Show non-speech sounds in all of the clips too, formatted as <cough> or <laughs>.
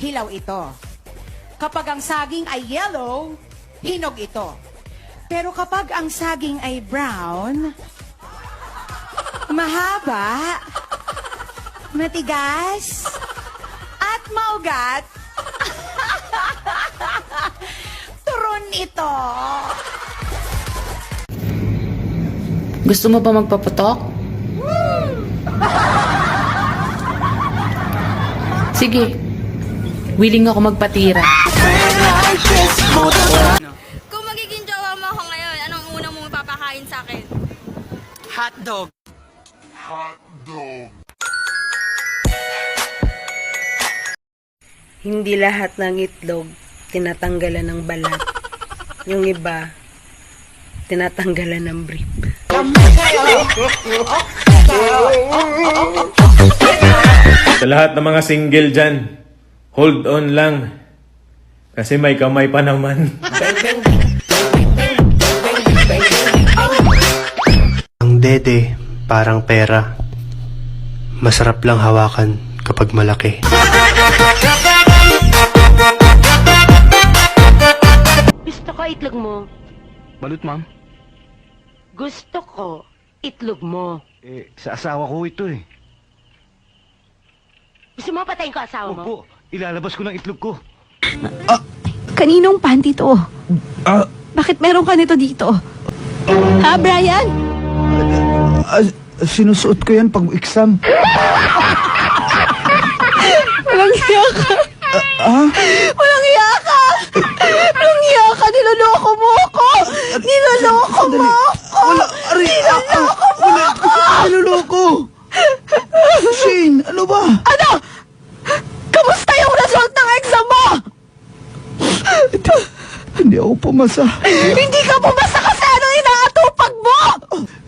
dilaw ito. Kapag ang saging ay yellow, hinog ito. Pero kapag ang saging ay brown, mahaba, matigas, at maugat, <laughs> turon ito. Gusto mo ba magpaputok? Sige. Willing ako magpatira. Kung magiging jowa mo ako ngayon, anong una mong ipapakain sa akin? Hotdog. Hindi lahat ng itlog tinatanggalan ng balat. Yung iba, tinatanggalan ng brief. Sa lahat ng mga single dyan, hold on lang. Kasi may kamay pa naman. Ang dede, parang pera. Masarap lang hawakan kapag malaki. Gusto ko itlog mo. Balut, ma'am. Gusto ko itlog mo. Eh, sa asawa ko ito eh. Gusto mo patayin ko asawa mo? Opo, ilalabas ko ng itlog ko. Kaninong panty to? Bakit meron ka nito dito? Ha, Brian? Ah, sinusuot ko yan pag exam. Walang hiya ka. Walang hiya ka. Walang hiya ka. Niloloko mo ako. Niloloko mo ako. Wala, ari, niloloko mo ako. Niloloko. Shane, ano ba? Ano? Kamusta yung result ng exam mo? Hindi ako pumasa. Hindi ka bumasa kasi ano inaatupag mo?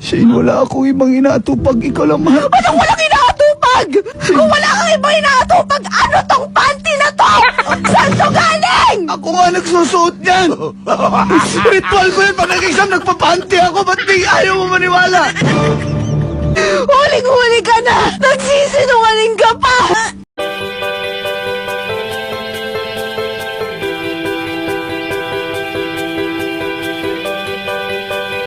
Shane, wala ako ibang inaatupag. Ikaw lang mahal. Anong walang inaatupag? Kung wala kang ibang inaatupag, ano tong panty na to? Saan to galing? Ako nga nagsusuot niyan. Ritual ko yan. Pag nag-exam, nagpapanti ako. Ba't di ayaw mo maniwala? Huling-huli ka na! Nagsisinungaling